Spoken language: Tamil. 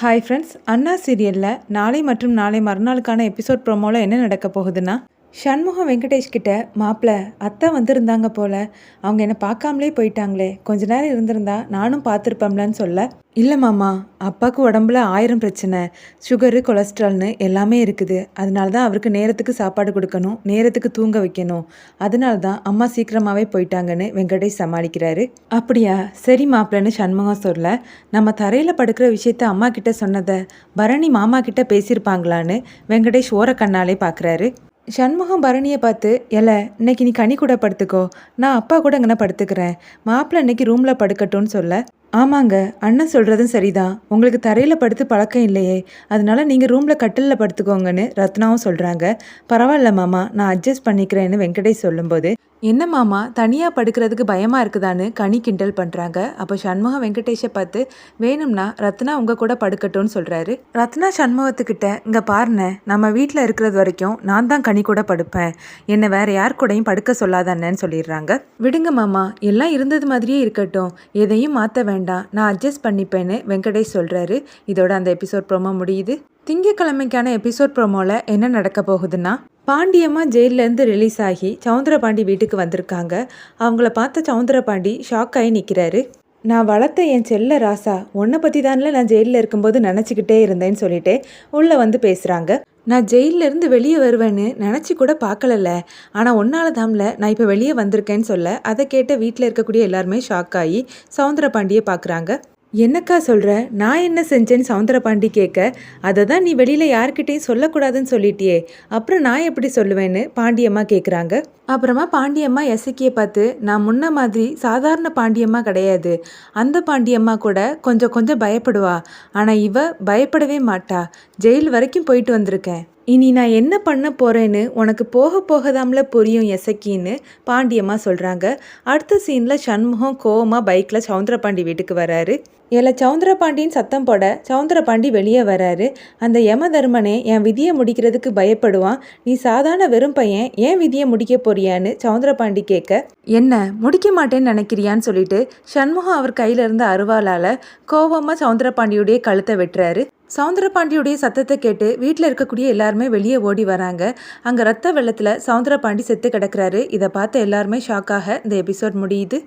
ஹாய் ஃப்ரெண்ட்ஸ் அண்ணா சீரியலில் நாளை மற்றும் நாளை மறுநாளுக்கான எபிசோட் ப்ரோமோவில் என்ன நடக்க போகுதுன்னா சண்முகம் வெங்கடேஷ் கிட்ட மாப்பிள்ள அத்தை வந்திருந்தாங்க போல. அவங்க என்னை பார்க்காமலே போயிட்டாங்களே. கொஞ்ச நேரம் இருந்திருந்தா நானும் பார்த்துருப்பேன்லன்னு சொல்ல? இல்லை மாமா அப்பாவுக்கு உடம்புல ஆயிரம் பிரச்சனை. சுகரு கொலஸ்ட்ரால்னு எல்லாமே இருக்குது. அதனால தான் அவருக்கு நேரத்துக்கு சாப்பாடு கொடுக்கணும் நேரத்துக்கு தூங்க வைக்கணும். அதனால தான் அம்மா சீக்கிரமாகவே போயிட்டாங்கன்னு வெங்கடேஷ் சமாளிக்கிறாரு. அப்படியா? சரி மாப்பிள்ளன்னு சண்முகம் சொல்ல. நம்ம தரையில் படுக்கிற விஷயத்த அம்மா கிட்ட சொன்னதை பரணி மாமா கிட்ட பேசியிருப்பாங்களான்னு வெங்கடேஷ் ஓரக்கண்ணாலே பார்க்குறாரு சண்முகம் பரணியை பார்த்து எல இன்னைக்கு நீ கனி கூட படுத்துக்கோ. நான் அப்பா கூட அங்கே படுத்துக்கிறேன். மாப்பிள்ளை இன்னைக்கு ரூமில் படுக்கட்டும்னு சொல்ல. ஆமாங்க அண்ணன் சொல்கிறதும் சரிதான். உங்களுக்கு தரையில் படுத்து பழக்கம் இல்லையே. அதனால நீங்கள் ரூமில் கட்டிலில் படுத்துக்கோங்கன்னு ரத்னாவும் சொல்கிறாங்க பரவாயில்ல மாமா நான் அட்ஜஸ்ட் பண்ணிக்கிறேன்னு வெங்கடேஷ் சொல்லும்போது என்ன மாமா தனியாக படுக்கிறதுக்கு பயமாக இருக்குதான்னு கனி கிண்டல் பண்ணுறாங்க அப்போ சண்முகம் வெங்கடேஷை பார்த்து வேணும்னா ரத்னா உங்கள் கூட படுக்கட்டும்னு சொல்கிறாரு ரத்னா சண்முகத்துக்கிட்ட இங்கே பாருண்ணே நம்ம வீட்டில் இருக்கிறது வரைக்கும் நான் தான் கனி கூட படுப்பேன். என்னை வேறு யார் கூடயும் படுக்க சொல்லாதண்ணேன்னு சொல்லிடுறாங்க. விடுங்க மாமா எல்லாம் இருந்தது மாதிரியே இருக்கட்டும். எதையும் மாற்ற வேண்டாம் நான் அட்ஜஸ்ட் பண்ணிப்பேன்னு வெங்கடேஷ் சொல்கிறாரு இதோட அந்த எபிசோட் ப்ரோமோ முடியுது. திங்கக்கிழமைக்கான எபிசோட் ப்ரோமோவில் என்ன நடக்க போகுதுன்னா பாண்டியம்மா ஜெயிலேருந்து ரிலீஸ் ஆகி சவுந்தரபாண்டி வீட்டுக்கு வந்திருக்காங்க. அவங்கள பார்த்த சவுந்தரபாண்டி ஷாக் ஆகி நிற்கிறாரு நான் வளர்த்த என் செல்ல ராசா உன்னை பற்றி தானே நான் ஜெயிலில் இருக்கும்போது நினச்சிக்கிட்டே இருந்தேன்னு சொல்லிட்டு உள்ளே வந்து பேசுகிறாங்க நான் ஜெயிலிருந்து வெளியே வருவேன்னு நினச்சி கூட பார்க்கலல்ல. ஆனால் ஒன்றால் தாம்ல நான் இப்போ வெளியே வந்திருக்கேன்னு சொல்ல அதை கேட்ட வீட்டில் இருக்கக்கூடிய எல்லாருமே ஷாக் ஆகி சவுந்தரபாண்டியை பார்க்குறாங்க. என்னக்கா சொல்கிற நான் என்ன செஞ்சேன்னு சவுந்தரபாண்டி கேட்க அதை தான் நீ வெளியில் யார்கிட்டையும் சொல்லக்கூடாதுன்னு சொல்லிட்டியே. அப்புறம் நான் எப்படி சொல்லுவேன்னு பாண்டியம்மா கேட்குறாங்க அப்புறமா பாண்டியம்மா எசக்கியை பார்த்து நான் முன்ன மாதிரி சாதாரண பாண்டியம்மா கிடையாது. அந்த பாண்டியம்மா கூட கொஞ்சம் கொஞ்சம் பயப்படுவா. ஆனால் இவ பயப்படவே மாட்டா. ஜெயில் வரைக்கும் போயிட்டு வந்திருக்கேன். இனி நான் என்ன பண்ண போகிறேன்னு உனக்கு போக போகதாம்ல புரியும் எசக்கின்னு பாண்டியம்மா சொல்கிறாங்க அடுத்த சீனில் சண்முகம் கோவமாக பைக்கில் சவுந்தரபாண்டி வீட்டுக்கு வராரு. இல்லை சவுந்தரபாண்டின்னு சத்தம் போட சவுந்தரபாண்டி வெளியே வராரு. அந்த யம தர்மனே என் விதியை முடிக்கிறதுக்கு பயப்படுவான். நீ சாதாரண வெறும் பையன். ஏன் விதியை முடிக்க போறியான்னு சவுந்தரபாண்டி கேட்க என்ன முடிக்க மாட்டேன்னு நினைக்கிறியான்னு சொல்லிட்டு சண்முகம் அவர் கையில இருந்த அருவாளால் கோவமாக சவுந்தரபாண்டியுடைய கழுத்தை வெட்டுறாரு. சவுந்தரபாண்டியுடைய சத்தத்தை கேட்டு வீட்டில் இருக்கக்கூடிய எல்லாருமே வெளியே ஓடி வராங்க. அங்கே ரத்த வெள்ளத்தில் சவுந்தரபாண்டி செத்து கிடக்குறாரு. இதை பார்த்து எல்லாருமே ஷாக்காக இந்த எபிசோட் முடியுது.